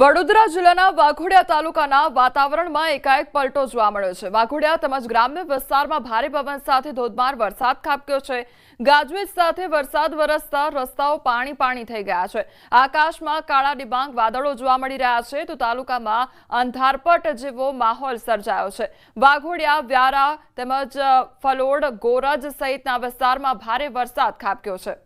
વડોદરા જિલ્લાના વાઘોડિયા તાલુકાના વાતાવરણમાં એકાએક પલટો જોવા મળ્યો છે. વાઘોડિયા તેમજ ગ્રામ્ય વિસ્તારમાં ભારે પવન સાથે ધોધમાર વરસાદ ખાબક્યો છે. ગાજવીજ સાથે વરસાદ વરસતા રસ્તાઓ પાણી પાણી થઈ ગયા છે. આકાશમાં કાળા ડિબાંગ વાદળો જોવા મળી રહ્યા છે તો તાલુકામાં અંધારપટ જેવો માહોલ સર્જાયો છે. વાઘોડિયા, વ્યારા તેમજ ફલોડ, ગોરજ સહિતના વિસ્તારમાં ભારે વરસાદ ખાબક્યો છે.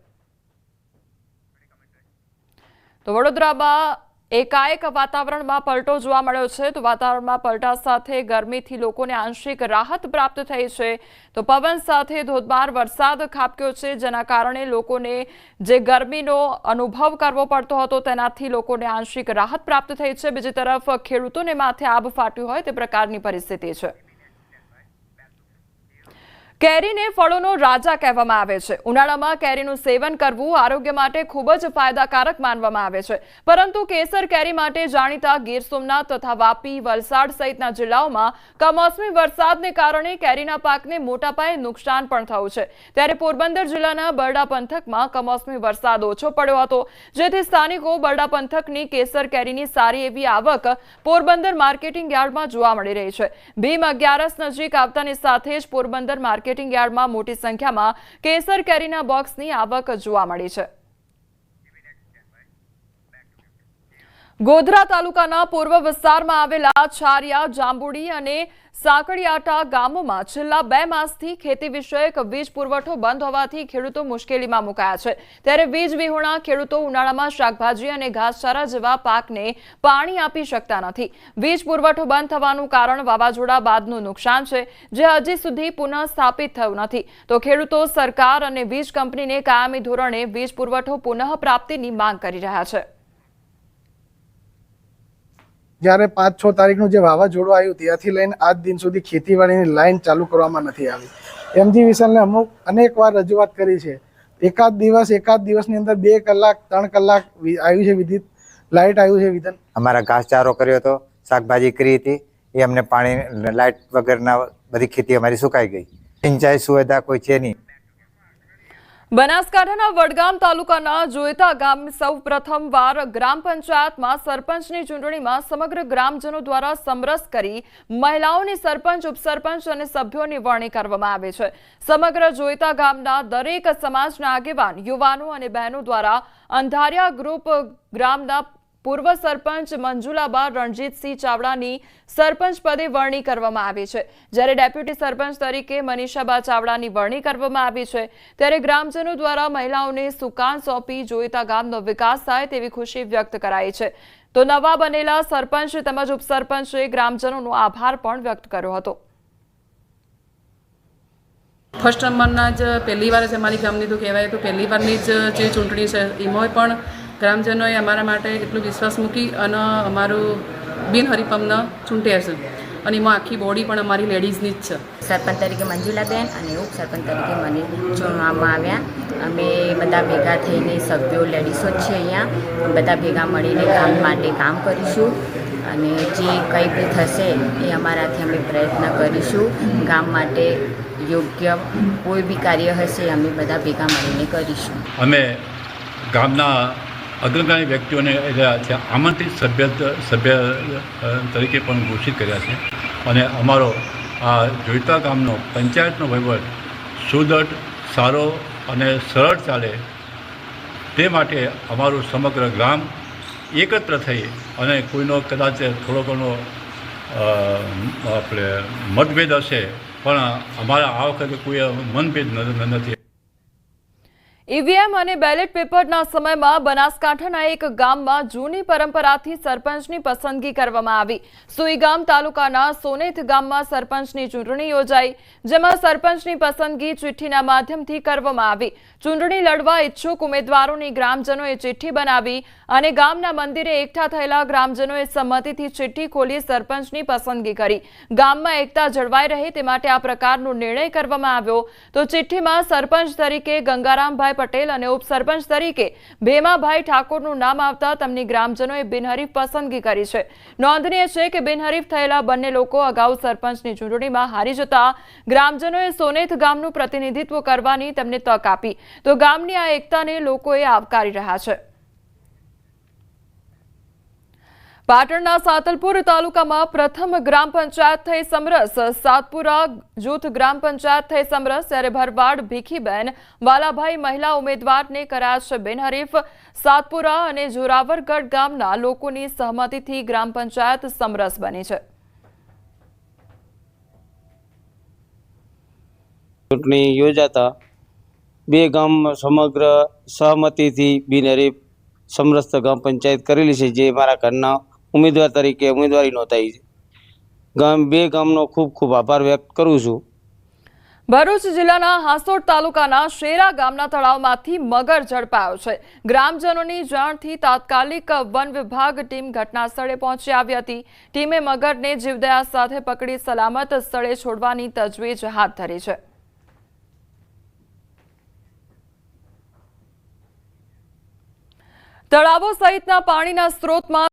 તો વડોદરામાં એકાએક વાતાવરણમાં પલટો જોવા મળ્યો છે. તો વાતાવરણમાં પલટા સાથે ગરમીથી લોકોને આંશિક રાહત પ્રાપ્ત થઈ છે. તો પવન સાથે ધોધમાર વરસાદ ખાબક્યો છે, જેના કારણે લોકોને જે ગરમીનો અનુભવ કરવો પડતો હતો, તેનાથી લોકોને આંશિક રાહત પ્રાપ્ત થઈ છે. બીજી તરફ ખેડૂતોને માથે આબ ફાટ્યું હોય તે પ્રકારની પરિસ્થિતિ છે. કેરીને ફળોનો રાજા કહેવામાં આવે છે. ઉનાળામાં કેરીનું સેવન કરવું આરોગ્ય માટે ખૂબ જ ફાયદાકારક માનવામાં આવે છે. પરંતુ કેસર કેરી માટે જાણીતા ગીર સોમનાથ તથા વાપી, વલસાડ સહિતના જિલ્લાઓમાં કમોસમી વરસાદને કારણે કેરીના પાકને મોટા પાયે નુકસાન પણ થયું છે. ત્યારે પોરબંદર જિલ્લાના બરડા પંથકમાં કમોસમી વરસાદ ઓછો પડ્યો હતો, જેથી સ્થાનિકો બરડા પંથકની કેસર કેરીની સારી એવી આવક પોરબંદર માર્કેટિંગ યાર્ડમાં જોવા મળી રહી છે. ભીમ અગિયારસ નજીક આવતાની સાથે જ પોરબંદર માર્કેટિંગ યાર્ડમાં મોટી સંખ્યામાં કેસર કેરીના બોક્સની આવક જોવા મળી છે. ગોધરા તાલુકાના પૂર્વ વિસ્તારમાં આવેલા છારિયા, જાંબુડી અને સાંકળિયાટા ગામોમાં છેલ્લા બે માસથી ખેતી વિષયક વીજ પુરવઠો બંધ હોવાથી ખેડૂતો મુશ્કેલીમાં મુકાયા છે. ત્યારે વીજ વિહોણા, ખેડૂતો ઉનાળામાં શાકભાજી અને ઘાસચારા જેવા પાકને પાણી આપી શકતા નથી. વીજ પુરવઠો બંધ થવાનું કારણ વાવાઝોડા બાદનું નુકસાન છે, જે હજી સુધી પુનઃ સ્થાપિત થયું નથી. તો ખેડૂતો, સરકાર અને વીજ કંપનીને કાયમી ધોરણે વીજ પુરવઠો પુનઃ પ્રાપ્તિની માંગ કરી રહ્યા છે. જ્યારે પાંચ છ તારીખનું જે વાવાઝોડું આવ્યું ત્યાંથી લઈને આજ દિન સુધી ખેતીવાડીની લાઈન ચાલુ કરવામાં નથી આવી. એમજી વિશાલને અમુક અનેક વાર રજૂઆત કરી છે. એકાદ દિવસ, એકાદ દિવસની અંદર બે કલાક, ત્રણ કલાક આવ્યું છે વિદ્યુત લાઇટ આવ્યું છે વિધન અમારા ઘાસચારો કર્યો હતો, શાકભાજી કરી હતી, એ અમને પાણી લાઇટ વગરના બધી ખેતી અમારી સુકાઈ ગઈ. સિંચાઈ સુવિધા કોઈ છે નહીં. બનાસકાંઠાના વડગામ તાલુકાના જોઈતા ગામ સૌ પ્રથમવાર ગ્રામ પંચાયતમાં સરપંચની ચૂંટણીમાં સમગ્ર ગ્રામજનો દ્વારા સમરસ કરી મહિલાઓની સરપંચ, ઉપસરપંચ અને સભ્યોની વરણી કરવામાં આવે છે. સમગ્ર જોઈતા ગામના દરેક સમાજના આગેવાન, યુવાનો અને બહેનો દ્વારા અંધારિયા ગ્રુપ ગ્રામના પૂર્વ સરપંચ મંજુલાબા રણજીતસિંહ ચાવડાની સરપંચ પદે વરણી કરવામાં આવી છે. જ્યારે ડેપ્યુટી સરપંચ તરીકે મનીષાબા ચાવડાની વરણી કરવામાં આવી છે, ત્યારે ગ્રામજનો દ્વારા મહિલાઓને સુકાન સોંપી જોઈતા ગામનો વિકાસ થાય તેવી ખુશી વ્યક્ત કરાઈ છે. તો નવા બનેલા સરપંચ તેમજ ઉપસરપંચે ગ્રામજનોનો આભાર પણ વ્યક્ત કર્યો હતો. ફર્સ્ટ નંબરના જ પહેલી વાર જ અમારી ગામની તો કહેવાય તો પહેલી વારની જ જે ચૂંટણી છે એમાં પણ ગ્રામજનોએ અમારા માટે એટલો વિશ્વાસ મૂકી અને અમારું બિનહરીફમને ચૂંટ્યા છે. અને એમાં આખી બોડી પણ અમારી લેડીઝની જ છે. સરપંચ તરીકે મંજુલાબેન અને ઉપસરપંચ તરીકે મને ચૂંટવામાં આવ્યા. અમે બધા ભેગા થઈને સભ્યો લેડીઝો જ છે અહીંયા. બધા ભેગા મળીને કામ માટે કામ કરીશું. અને જે કંઈ બી થશે એ અમારાથી અમે પ્રયત્ન કરીશું. ગામ માટે યોગ્ય કોઈ બી કાર્ય હશે અમે બધા ભેગા મળીને કરીશું. અમે ગામના અગ્રગામી વ્યક્તિઓને આમંત્રિત સભ્ય સભ્ય તરીકે પણ ઘોષિત કર્યા છે. અને અમારો આ જોઈતા ગામનો પંચાયતનો વહીવટ સુદૃઢ, સારો અને સરળ ચાલે તે માટે અમારું સમગ્ર ગામ એકત્ર થઈ અને કોઈનો કદાચ થોડો ઘણો આપણે મતભેદ હશે પણ અમારા આ વખતે કોઈ મનભેદ નથી. ઈવીએમ અને બેલેટ પેપરના સમયમાં બનાસકાંઠાના એક ગામમાં જૂની પરંપરાથી સરપંચની પસંદગી કરવામાં આવી. સુઈગામ તાલુકાના સોનેથ ગામમાં સરપંચની ચૂંટણી યોજાઈ, જેમાં સરપંચની પસંદગી ચિઠ્ઠીના માધ્યમથી કરવામાં આવી. ચૂંટણી લડવા ઈચ્છુક ઉમેદવારોની ગ્રામજનોએ ચિઠ્ઠી બનાવી અને ગામના મંદિરે એકઠા થયેલા ગ્રામજનોએ સંમતિથી ચિઠ્ઠી ખોલી સરપંચની પસંદગી કરી. ગામમાં એકતા જળવાઈ રહે તે માટે આ પ્રકારનો નિર્ણય કરવામાં આવ્યો. તો ચિઠ્ઠીમાં સરપંચ તરીકે ગંગારામભાઈ પટેલ અને ઉપસરપંચ તરીકે ભેમાભાઈ ઠાકોરનું નામ આવતા તેમની ગ્રામજનોએ બિનહરીફ પસંદગી કરી છે. નોંધનીય છે કે બિનહરીફ થયેલા બંને લોકો અગાઉ સરપંચની ચૂંટણીમાં હારી જતા ગ્રામજનોએ સોનેથ ગામનું પ્રતિનિધિત્વ કરવાની તેમને તક આપી. તો ગામની આ એકતાને લોકોએ આવકારી રહ્યા છે. પાટણના સાતલપુર તાલુકામાં પ્રથમ ગ્રામ પંચાયત થઈ સમરસ. સાતપુરા જૂથ ગ્રામ પંચાયત થઈ સમરસ ત્યારે ભરવાડ, ભીખીબેન, વાલાભાઈ મહિલા ઉમેદવારને કરાયા છે બિનહરીફ. સાતપુરા અને જોરાવરગઢ ગામના લોકોની સહમતિથી ગ્રામ પંચાયત સમરસ બની છે. ચૂંટણી યોજાતા બે ગામ સમગ્ર સહમતિથી બિનહરીફ સમરસ્ત ગ્રામ પંચાયત કરેલી છે, જે મારા ઘરના ઉમેદવાર તરીકે ઉમેદવારી નોંધાઈ છે. ગામ બે ગામનો ખૂબ ખૂબ આભાર વ્યક્ત કરું છું. ભરૂચ જિલ્લાના હાંસોડ તાલુકાના શેરા ગામના તળાવમાંથી મગર ઝડપાયો છે. ગ્રામજનોની જાણથી તાત્કાલિક વન વિભાગ ટીમ ઘટનાસ્થળે પહોંચી આવી હતી. ટીમે મગરને જીવદયા સાથે પકડી સલામત સ્થળે છોડવાની તજવીજ હાથ ધરી છે. તળાવો સહિતના પાણીના સ્ત્રોતમાં